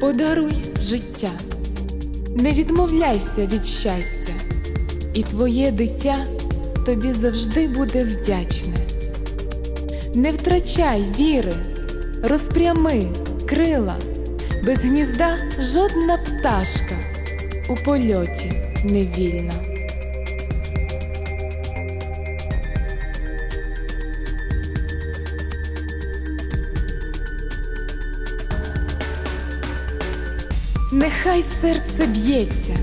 Подаруй життя, не відмовляйся від щастя, і твоє дитя тобі завжди буде вдячне. Не втрачай віри, розпрями крила, без гнізда жодна пташка у польоті не Нехай серце б'ється,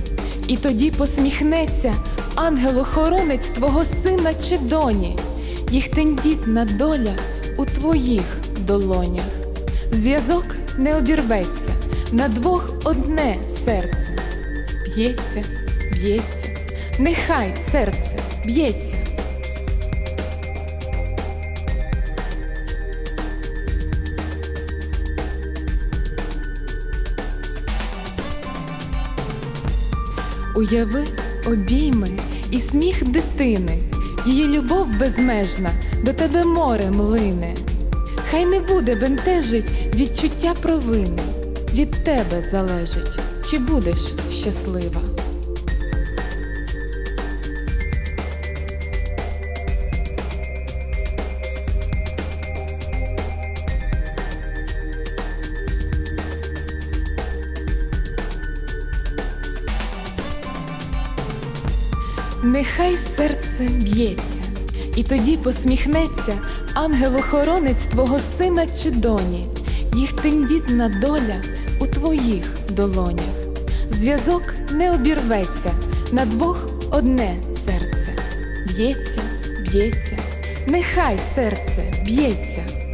і тоді посміхнеться ангел-охоронець твого сина чи доні, їх тендітна доля у твоїх долонях. Зв'язок не обірветься, на двох одне серце. Б'ється, б'ється, нехай серце б'ється. Уяви обійми і сміх дитини, її любов безмежна до тебе море млине. Хай не буде бентежить відчуття провини. Від тебе залежить, чи будеш щаслива. Нехай серце б'ється, і тоді посміхнеться ангел-охоронець твого сина чи доні, їх тендітна доля у твоїх долонях. Зв'язок не обірветься, на двох одне серце. Б'ється, б'ється, нехай серце б'ється.